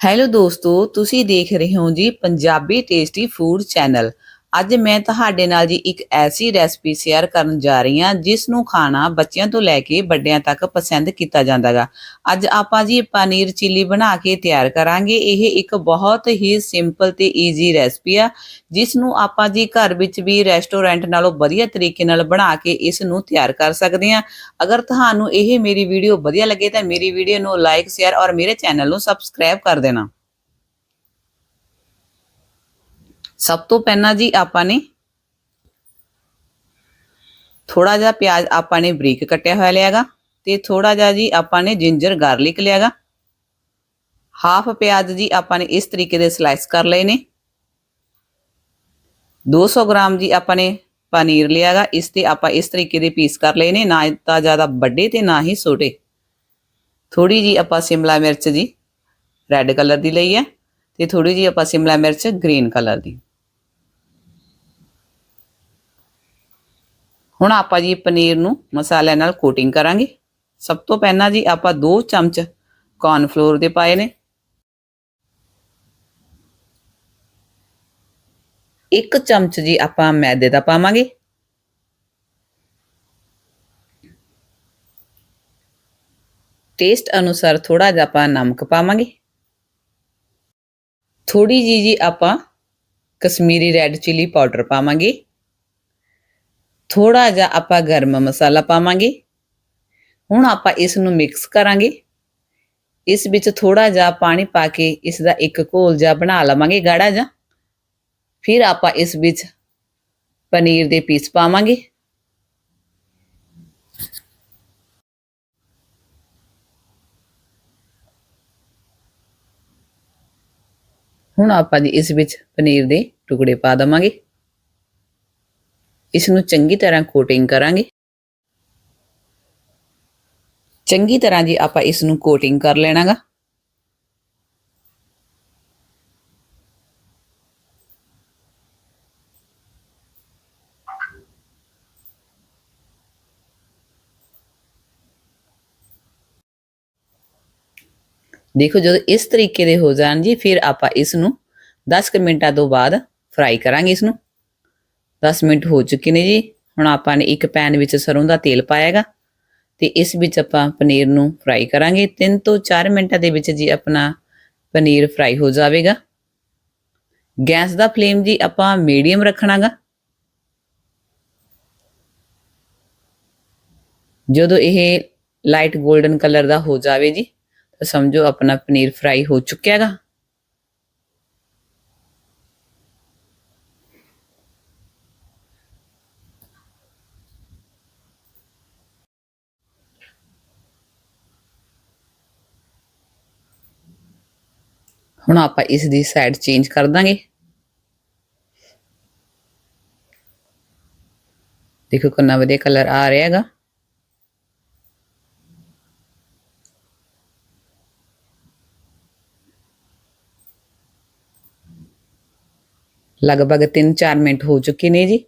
Hello ਦੋਸਤੋ ਤੁਸੀਂ ਦੇਖ ਰਹੇ ਹੋ ਜੀ ਪੰਜਾਬੀ ਟੇਸਟੀ ਫੂਡ ਚੈਨਲ ਅੱਜ ਮੈਂ ਤੁਹਾਡੇ ਨਾਲ ਜੀ ਇੱਕ ਐਸੀ ਰੈਸਪੀ ਸ਼ੇਅਰ ਕਰਨ ਜਾ ਰਹੀ ਹਾਂ, ਜਿਸ ਨੂੰ ਖਾਣਾ ਬੱਚਿਆਂ ਤੋਂ ਲੈ ਕੇ ਵੱਡਿਆਂ ਤੱਕ ਪਸੰਦ ਕੀਤਾ ਜਾਂਦਾਗਾ ਅੱਜ ਆਪਾਂ ਜੀ ਪਨੀਰ ਚਿੱਲੀ ਬਣਾ ਕੇ ਤਿਆਰ ਕਰਾਂਗੇ। ਇਹ ਇੱਕ ਬਹੁਤ ਹੀ ਸਿੰਪਲ ਤੇ ਈਜ਼ੀ ਰੈਸਪੀ ਆ, ਜਿਸ ਨੂੰ ਆਪਾਂ ਜੀ ਘਰ ਵਿੱਚ ਵੀ ਰੈਸਟੋਰੈਂਟ ਨਾਲੋਂ ਵਧੀਆ ਤਰੀਕੇ ਨਾਲ ਬਣਾ ਕੇ ਇਸ ਨੂੰ ਤਿਆਰ ਕਰ ਸਕਦੇ ਹਾਂ। ਅਗਰ ਤੁਹਾਨੂੰ ਇਹ ਮੇਰੀ ਵੀਡੀਓ ਵਧੀਆ ਲੱਗੇ ਤਾਂ ਮੇਰੀ ਵੀਡੀਓ ਨੂੰ ਲਾਈਕ ਸ਼ੇਅਰ ਔਰ ਮੇਰੇ ਚੈਨਲ ਨੂੰ ਸਬਸਕ੍ਰਾਈਬ ਕਰ ਦੇਣਾ। ਸਭ ਤੋਂ ਪਹਿਲਾਂ ਜੀ ਆਪਾਂ ਨੇ ਥੋੜਾ ਜਿਹਾ ਪਿਆਜ਼ ਆਪਾਂ ਨੇ ਬਰੀਕ ਕੱਟਿਆ ਹੋਇਆ ਲਿਆਗਾ ਤੇ ਥੋੜਾ ਜਿਹਾ ਜੀ ਆਪਾਂ ਨੇ ਜਿੰਜਰ ਗਾਰਲਿਕ ਲਿਆਗਾ। ਹਾਫ ਪਿਆਜ਼ ਜੀ ਆਪਾਂ ਨੇ ਇਸ ਤਰੀਕੇ ਦੇ ਸਲਾਈਸ ਕਰ ਲਏ ਨੇ। 200 ਗ੍ਰਾਮ ਜੀ ਆਪਾਂ ਨੇ ਪਨੀਰ ਲਿਆਗਾ, ਇਸ ਤੇ ਆਪਾਂ ਇਸ ਤਰੀਕੇ ਦੇ ਪੀਸ ਕਰ ਲਏ ਨੇ, ਨਾ ਤਾਂ ਜ਼ਿਆਦਾ ਵੱਡੇ ਤੇ ਨਾ ਹੀ ਛੋਟੇ। ਥੋੜੀ ਜੀ ਆਪਾਂ ਸਿਮਲਾ ਮਿਰਚ ਜੀ ਰੈੱਡ ਕਲਰ ਦੀ ਲਈ ਹੈ ਤੇ ਥੋੜੀ ਜੀ ਆਪਾਂ ਸਿਮਲਾ ਮਿਰਚ ਗ੍ਰੀਨ ਕਲਰ ਦੀ। ਹੁਣ ਆਪਾਂ ਜੀ ਪਨੀਰ ਨੂੰ ਮਸਾਲਿਆਂ ਨਾਲ ਕੋਟਿੰਗ ਕਰਾਂਗੇ। ਸਭ ਤੋਂ ਪਹਿਲਾਂ ਜੀ ਆਪਾਂ 2 ਚਮਚ ਕੌਰਨ ਫਲੋਰ ਦੇ ਪਾਏ ਨੇ। ਇੱਕ ਚਮਚ ਜੀ ਆਪਾਂ ਮੈਦੇ ਦਾ ਪਾਵਾਂਗੇ। ਟੇਸਟ ਅਨੁਸਾਰ ਥੋੜਾ ਜਿਹਾ ਆਪਾਂ ਨਮਕ ਪਾਵਾਂਗੇ। ਥੋੜੀ ਜੀ ਜੀ ਆਪਾਂ ਕਸ਼ਮੀਰੀ ਰੈੱਡ ਚਿੱਲੀ ਪਾਊਡਰ ਪਾਵਾਂਗੇ। ਥੋੜਾ ਜਿਹਾ ਆਪਾਂ ਗਰਮ ਮਸਾਲਾ ਪਾਵਾਂਗੇ। ਹੁਣ ਆਪਾਂ ਇਸ ਨੂੰ ਮਿਕਸ ਕਰਾਂਗੇ। ਇਸ ਵਿੱਚ ਥੋੜਾ ਜਿਹਾ ਪਾਣੀ ਪਾ ਕੇ ਇਸ ਦਾ ਇੱਕ ਘੋਲ ਜਿਹਾ ਬਣਾ ਲਵਾਂਗੇ, ਗਾੜਾ ਜਿਹਾ। ਫਿਰ ਆਪਾਂ ਇਸ ਵਿੱਚ ਪਨੀਰ ਦੇ ਪੀਸ ਪਾਵਾਂਗੇ। ਹੁਣ ਆਪਾਂ ਜੀ ਇਸ ਵਿੱਚ ਪਨੀਰ ਦੇ ਟੁਕੜੇ ਪਾ ਦਵਾਂਗੇ। ਇਸ ਨੂੰ ਚੰਗੀ ਤਰ੍ਹਾਂ ਕੋਟਿੰਗ ਕਰਾਂਗੇ। ਚੰਗੀ ਤਰ੍ਹਾਂ ਜੀ ਆਪਾਂ ਇਸ ਨੂੰ ਕੋਟਿੰਗ ਕਰ ਲੈਣਾਗਾ। ਦੇਖੋ ਜਦੋਂ ਇਸ ਤਰੀਕੇ ਦੇ ਹੋ ਜਾਣ ਜੀ, ਫਿਰ ਆਪਾਂ ਇਸ ਨੂੰ 10 ਕੁ ਮਿੰਟਾਂ ਤੋਂ ਬਾਅਦ ਫਰਾਈ ਕਰਾਂਗੇ ਇਸ ਨੂੰ 10 ਮਿੰਟ ਹੋ ਚੁੱਕੇ ਨੇ ਜੀ। ਹੁਣ ਆਪਾਂ ਨੇ ਇੱਕ ਪੈਨ ਵਿੱਚ ਸਰੋਂ ਦਾ ਤੇਲ ਪਾਇਆਗਾ ਤੇ ਇਸ ਵਿੱਚ ਆਪਾਂ ਪਨੀਰ ਨੂੰ ਫਰਾਈ ਕਰਾਂਗੇ। 3 ਤੋਂ 4 ਮਿੰਟਾਂ ਦੇ ਵਿੱਚ ਜੀ ਆਪਣਾ ਪਨੀਰ ਫਰਾਈ ਹੋ ਜਾਵੇਗਾ। ਗੈਸ ਦਾ ਫਲੇਮ ਜੀ ਆਪਾਂ ਮੀਡੀਅਮ ਰੱਖਣਾਗਾ। ਜਦੋਂ ਇਹ ਲਾਈਟ 골ਡਨ ਕਲਰ ਦਾ ਹੋ ਜਾਵੇ ਜੀ, ਤਾਂ ਸਮਝੋ ਆਪਣਾ ਪਨੀਰ ਫਰਾਈ ਹੋ ਚੁੱਕਿਆ ਹੁਣ ਆਪਾਂ ਇਸ ਦੀ ਸਾਈਡ ਚੇਂਜ ਕਰ ਦਾਂਗੇ। ਦੇਖੋ ਕਿੰਨਾ ਵਧੀਆ ਕਲਰ ਆ ਰਿਹਾ ਹੈਗਾ। ਲਗਭਗ 3-4 ਮਿੰਟ ਹੋ ਚੁੱਕੇ ਨੇ ਜੀ।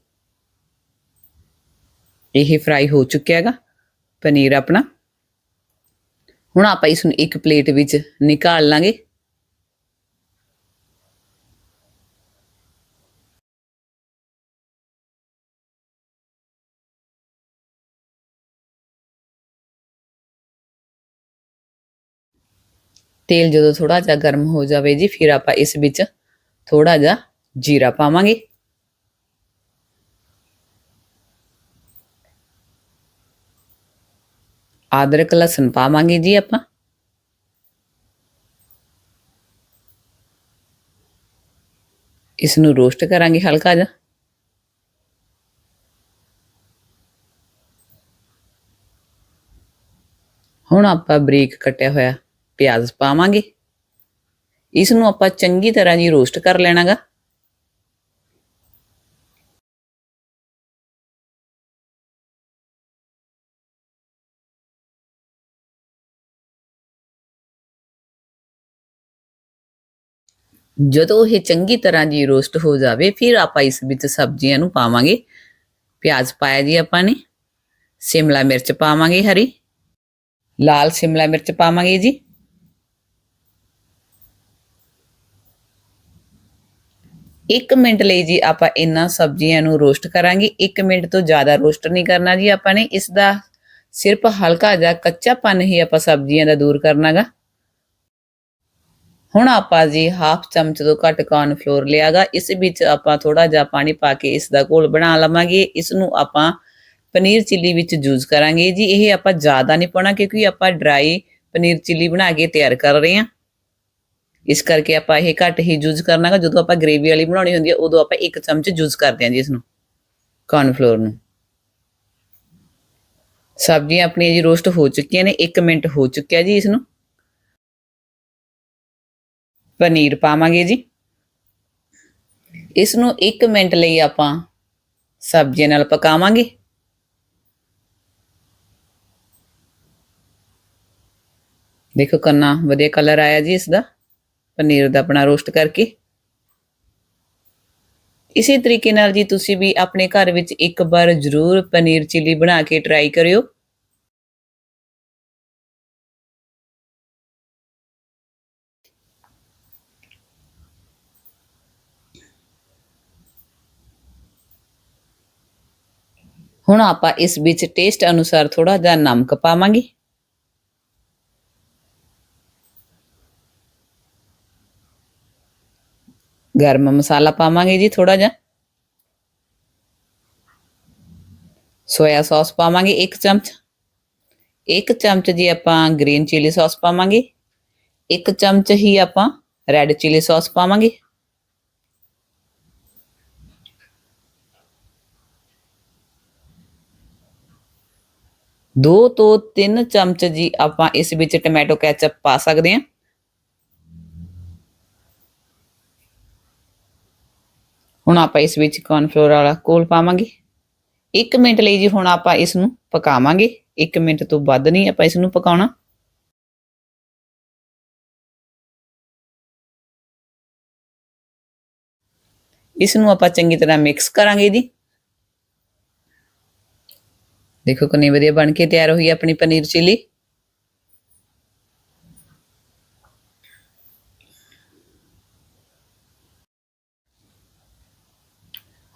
ਇਹ ਫਰਾਈ ਹੋ ਚੁੱਕਿਆ ਹੈਗਾ, ਪਨੀਰ ਆਪਣਾ। ਹੁਣ ਆਪਾਂ ਇਸ ਨੂੰ ਇੱਕ ਪਲੇਟ ਵਿੱਚ ਨਿਕਾਲ ਲਾਂਗੇ। ਤੇਲ ਜਦੋਂ ਥੋੜਾ ਜਿਹਾ ਗਰਮ ਹੋ ਜਾਵੇ ਜੀ, ਫਿਰ ਆਪਾਂ ਇਸ ਵਿੱਚ ਥੋੜਾ ਜਿਹਾ ਜੀਰਾ ਪਾਵਾਂਗੇ। ਅਦਰਕ, ਲਸਣ ਪਾਵਾਂਗੇ ਜੀ ਆਪਾਂ। ਇਸ ਨੂੰ ਰੋਸਟ ਕਰਾਂਗੇ ਹਲਕਾ ਜਿਹਾ। ਹੁਣ ਆਪਾਂ ਬਰੀਕ ਕੱਟਿਆ ਹੋਇਆ ਪਿਆਜ਼ ਪਾਵਾਂਗੇ। ਇਸ ਨੂੰ ਆਪਾਂ ਚੰਗੀ ਤਰ੍ਹਾਂ ਜੀ ਰੋਸਟ ਕਰ ਲੈਣਾਗਾ। ਜਦੋਂ ਇਹ ਚੰਗੀ ਤਰ੍ਹਾਂ ਜੀ ਰੋਸਟ ਹੋ ਜਾਵੇ, ਫਿਰ ਆਪਾਂ ਇਸ ਵਿੱਚ ਸਬਜ਼ੀਆਂ ਨੂੰ ਪਾਵਾਂਗੇ। ਪਿਆਜ਼ ਪਾਇਆ ਜੀ ਆਪਾਂ ਨੇ। ਸ਼ਿਮਲਾ ਮਿਰਚ ਪਾਵਾਂਗੇ ਹਰੀ। ਲਾਲ ਸ਼ਿਮਲਾ ਮਿਰਚ ਪਾਵਾਂਗੇ ਜੀ। 1 ਮਿੰਟ ਲਈ ਜੀ ਆਪਾਂ ਇਹਨਾਂ ਸਬਜ਼ੀਆਂ ਨੂੰ ਰੋਸਟ ਕਰਾਂਗੇ। 1 ਮਿੰਟ ਤੋਂ ਜ਼ਿਆਦਾ ਰੋਸਟ ਨਹੀਂ ਕਰਨਾ ਜੀ ਆਪਾਂ ਨੇ। ਇਸ ਦਾ ਸਿਰਫ ਹਲਕਾ ਜਿਹਾ ਕੱਚਾਪਨ ਹੀ ਆਪਾਂ ਸਬਜ਼ੀਆਂ ਦਾ ਦੂਰ ਕਰਨਾਗਾ। ਹੁਣ ਆਪਾਂ ਜੀ ਹਾਫ ਚਮਚ ਤੋਂ ਘੱਟ ਕਾਰਨ ਫਲੋਰ ਲਿਆਗਾ। ਇਸ ਵਿੱਚ ਆਪਾਂ ਥੋੜਾ ਜਿਹਾ ਪਾਣੀ ਪਾ ਕੇ ਇਸ ਦਾ ਘੋਲ ਬਣਾ ਲਵਾਂਗੇ। ਇਸ ਨੂੰ ਆਪਾਂ ਪਨੀਰ ਚਿੱਲੀ ਵਿੱਚ ਯੂਜ਼ ਕਰਾਂਗੇ। ਜੀ ਇਹ ਆਪਾਂ ਜ਼ਿਆਦਾ ਨਹੀਂ ਪਾਉਣਾ ਕਿਉਂਕਿ ਆਪਾਂ ਡਰਾਈ ਪਨੀਰ ਚਿੱਲੀ ਬਣਾ ਕੇ ਤਿਆਰ ਕਰ ਰਹੇ ਹਾਂ। ਇਸ ਕਰਕੇ ਆਪਾਂ ਇਹ ਘੱਟ ਹੀ ਯੂਜ਼ ਕਰਨਾਗਾ ਜਦੋਂ ਆਪਾਂ ਗ੍ਰੇਵੀ ਵਾਲੀ ਬਣਾਉਣੀ ਹੁੰਦੀ ਹੈ ਉਦੋਂ ਆਪਾਂ ਇੱਕ ਚਮਚ ਯੂਜ਼ ਕਰਦੇ ਹਾਂ ਜੀ ਇਸ ਨੂੰ ਕਾਰਨ ਫਲੋਰ ਨੂੰ। ਸਬਜ਼ੀਆਂ ਆਪਣੀਆਂ ਜੀ ਰੋਸਟ ਹੋ ਚੁੱਕੀਆਂ ਨੇ 1 ਮਿੰਟ ਹੋ ਚੁੱਕਿਆ ਜੀ ਇਸ ਨੂੰ ਪਨੀਰ ਪਾਵਾਂਗੇ ਜੀ। ਇਸ ਨੂੰ 1 ਮਿੰਟ ਲਈ ਆਪਾਂ ਸਬਜ਼ੀਆਂ ਨਾਲ ਪਕਾਵਾਂਗੇ। ਦੇਖੋ ਕੰਨਾ ਵਧੀਆ ਕਲਰ ਆਇਆ ਜੀ ਇਸ ਦਾ ਪਨੀਰ ਦਾ ਆਪਣਾ ਰੋਸਟ ਕਰਕੇ। ਇਸੇ ਤਰੀਕੇ ਨਾਲ ਜੀ ਤੁਸੀਂ ਵੀ ਆਪਣੇ ਘਰ ਵਿੱਚ ਇੱਕ ਵਾਰ ਜ਼ਰੂਰ ਪਨੀਰ ਚਿੱਲੀ ਬਣਾ ਕੇ ਟਰਾਈ ਕਰਿਓ। ਹੁਣ ਆਪਾਂ ਇਸ ਵਿੱਚ ਟੇਸਟ ਅਨੁਸਾਰ ਥੋੜਾ ਜਿਹਾ ਨਮਕ ਪਾਵਾਂਗੇ। ਗਰਮ ਮਸਾਲਾ ਪਾਵਾਂਗੇ ਜੀ ਥੋੜਾ ਜਿਹਾ ਸੋਇਆ ਸੌਸ ਪਾਵਾਂਗੇ 1 ਚਮਚ 1 ਚਮਚ ਜੀ ਆਪਾਂ ਗ੍ਰੀਨ ਚਿਲੀ ਸੌਸ ਪਾਵਾਂਗੇ 1 ਚਮਚ ਹੀ ਆਪਾਂ ਰੈੱਡ ਚਿਲੀ ਸੌਸ ਪਾਵਾਂਗੇ ਦੋ ਤੋਂ 3 ਚਮਚ ਜੀ ਆਪਾਂ ਇਸ ਵਿੱਚ ਟੋਮੈਟੋ ਕੈਚਅਪ ਪਾ ਸਕਦੇ ਹਾਂ ਹੁਣ ਆਪਾਂ ਇਸ ਵਿੱਚ ਕੌਰਨਫਲੋਰ ਵਾਲਾ ਕੋਲ ਪਾਵਾਂਗੇ। 1 ਮਿੰਟ ਲਈ ਜੀ ਹੁਣ ਆਪਾਂ ਇਸ ਨੂੰ ਪਕਾਵਾਂਗੇ। 1 ਮਿੰਟ ਤੋਂ ਵੱਧ ਨਹੀਂ ਆਪਾਂ ਇਸ ਨੂੰ ਪਕਾਉਣਾ। ਇਸ ਨੂੰ ਆਪਾਂ ਚੰਗੀ ਤਰ੍ਹਾਂ ਮਿਕਸ ਕਰਾਂਗੇ ਜੀ। ਦੇਖੋ ਕਿੰਨੀ ਵਧੀਆ ਬਣ ਕੇ ਤਿਆਰ ਹੋਈ ਆਪਣੀ ਪਨੀਰ ਚਿੱਲੀ।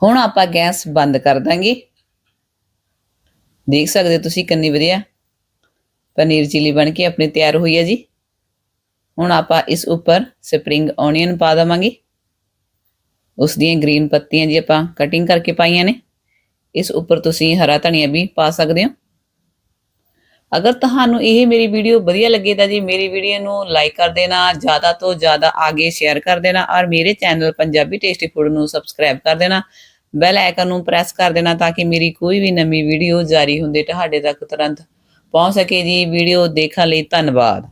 ਹੁਣ ਆਪਾਂ ਗੈਸ ਬੰਦ ਕਰ ਦਾਂਗੇ। ਦੇਖ ਸਕਦੇ ਤੁਸੀਂ ਕਿੰਨੀ ਵਧੀਆ ਪਨੀਰ ਚਿੱਲੀ ਬਣ ਕੇ ਆਪਣੀ ਤਿਆਰ ਹੋਈ ਹੈ ਜੀ। ਹੁਣ ਆਪਾਂ ਇਸ ਉੱਪਰ ਸਪਰਿੰਗ ਓਨੀਅਨ ਪਾ ਦਵਾਂਗੇ। ਉਸ ਦੀਆਂ ਗ੍ਰੀਨ ਪੱਤੀਆਂ ਜੀ ਆਪਾਂ ਕਟਿੰਗ ਕਰਕੇ ਪਾਈਆਂ ਨੇ। ਇਸ ਉੱਪਰ ਤੁਸੀਂ ਹਰਾ ਧਨੀਆ ਵੀ ਪਾ ਸਕਦੇ ਹੋ। ਅਗਰ ਤੁਹਾਨੂੰ ਇਹ ਮੇਰੀ ਵੀਡੀਓ ਵਧੀਆ ਲੱਗੇ ਤਾਂ ਜੀ ਮੇਰੀ ਵੀਡੀਓ ਨੂੰ ਲਾਈਕ ਕਰ ਦੇਣਾ, ਜ਼ਿਆਦਾ ਤੋਂ ਜ਼ਿਆਦਾ ਆਗੇ ਸ਼ੇਅਰ ਕਰ ਦੇਣਾ ਔਰ ਮੇਰੇ ਚੈਨਲ ਪੰਜਾਬੀ ਟੇਸਟੀ ਫੂਡ ਨੂੰ ਸਬਸਕ੍ਰਾਈਬ ਕਰ ਦੇਣਾ। ਬੈਲ ਆਈਕਨ ਨੂੰ ਪ੍ਰੈਸ ਕਰ ਦੇਣਾ ਤਾਂ ਕਿ ਮੇਰੀ ਕੋਈ ਵੀ ਨਵੀਂ ਵੀਡੀਓ ਜਾਰੀ ਹੁੰਦੇ ਤੁਹਾਡੇ ਤੱਕ ਤੁਰੰਤ ਪਹੁੰਚ ਸਕੇ ਜੀ। ਵੀਡੀਓ ਦੇਖਣ ਲਈ ਧੰਨਵਾਦ।